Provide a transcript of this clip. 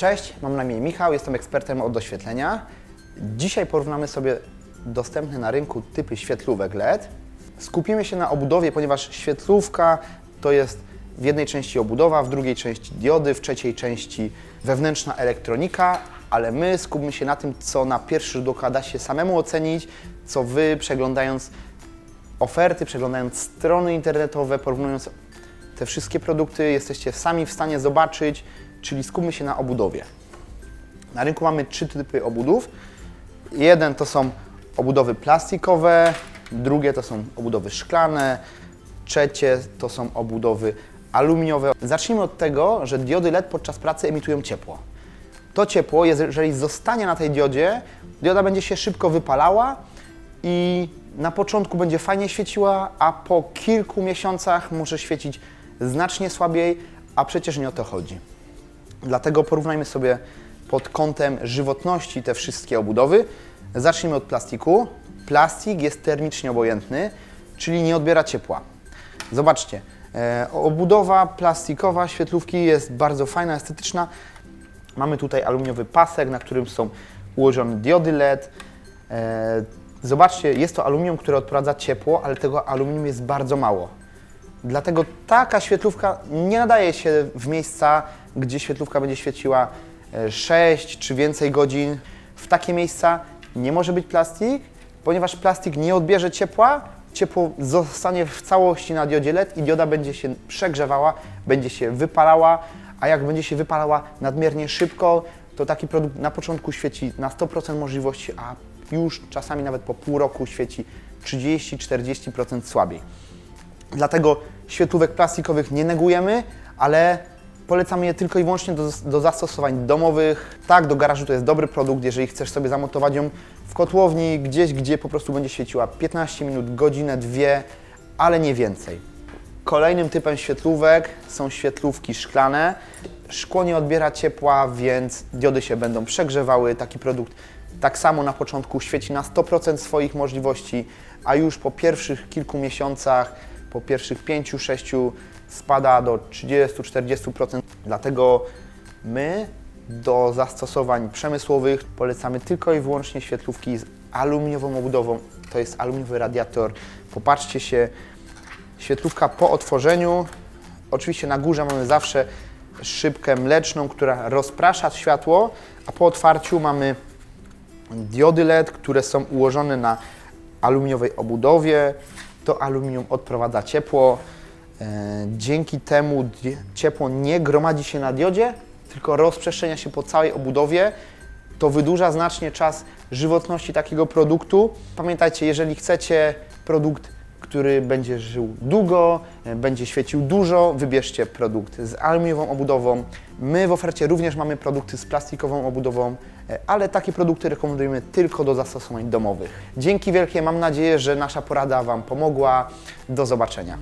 Cześć, mam na imię Michał, jestem ekspertem od oświetlenia. Dzisiaj porównamy sobie dostępne na rynku typy świetlówek LED. Skupimy się na obudowie, ponieważ świetlówka to jest w jednej części obudowa, w drugiej części diody, w trzeciej części wewnętrzna elektronika, ale my skupimy się na tym, co na pierwszy rzut oka da się samemu ocenić, co Wy przeglądając oferty, przeglądając strony internetowe, porównując te wszystkie produkty, jesteście sami w stanie zobaczyć, czyli skupmy się na obudowie. Na rynku mamy trzy typy obudów. Jeden to są obudowy plastikowe, drugie to są obudowy szklane, trzecie to są obudowy aluminiowe. Zacznijmy od tego, że diody LED podczas pracy emitują ciepło. To ciepło, jeżeli zostanie na tej diodzie, dioda będzie się szybko wypalała i na początku będzie fajnie świeciła, a po kilku miesiącach może świecić znacznie słabiej, a przecież nie o to chodzi. Dlatego porównajmy sobie pod kątem żywotności te wszystkie obudowy. Zacznijmy od plastiku. Plastik jest termicznie obojętny, czyli nie odbiera ciepła. Zobaczcie, e, obudowa plastikowa świetlówki jest bardzo fajna, estetyczna. Mamy tutaj aluminiowy pasek, na którym są ułożone diody LED. E, Zobaczcie, jest to aluminium, które odprowadza ciepło, ale tego aluminium jest bardzo mało. Dlatego taka świetlówka nie nadaje się w miejsca, gdzie świetlówka będzie świeciła e, 6 czy więcej godzin. W takie miejsca nie może być plastik, ponieważ plastik nie odbierze ciepła, ciepło zostanie w całości na diodzie LED i dioda będzie się przegrzewała, będzie się wypalała, a jak będzie się wypalała nadmiernie szybko, to taki produkt na początku świeci na 100% możliwości, a już czasami nawet po pół roku świeci 30-40% słabiej. Dlatego świetlówek plastikowych nie negujemy, ale polecamy je tylko i wyłącznie do, do zastosowań domowych. Tak, do garażu to jest dobry produkt, jeżeli chcesz sobie zamontować ją w kotłowni, gdzieś, gdzie po prostu będzie świeciła 15 minut, godzinę, dwie, ale nie więcej. Kolejnym typem świetlówek są świetlówki szklane. Szkło nie odbiera ciepła, więc diody się będą przegrzewały. Taki produkt tak samo na początku świeci na 100% swoich możliwości, a już po pierwszych kilku miesiącach, po pierwszych 5-6 spada do 30-40%. Dlatego my do zastosowań przemysłowych polecamy tylko i wyłącznie świetlówki z aluminiową obudową. To jest aluminiowy radiator. Popatrzcie się, świetlówka po otworzeniu. Oczywiście na górze mamy zawsze szybkę mleczną, która rozprasza światło, a po otwarciu mamy diody LED, które są ułożone na aluminiowej obudowie. To aluminium odprowadza ciepło. E, Dzięki temu ciepło nie gromadzi się na diodzie, tylko rozprzestrzenia się po całej obudowie. To wydłuża znacznie czas żywotności takiego produktu. Pamiętajcie, jeżeli chcecie produkt, który będzie żył długo, e, będzie świecił dużo, wybierzcie produkt z aluminiową obudową. My w ofercie również mamy produkty z plastikową obudową, e, ale takie produkty rekomendujemy tylko do zastosowań domowych. Dzięki wielkie, mam nadzieję, że nasza porada Wam pomogła. Do zobaczenia.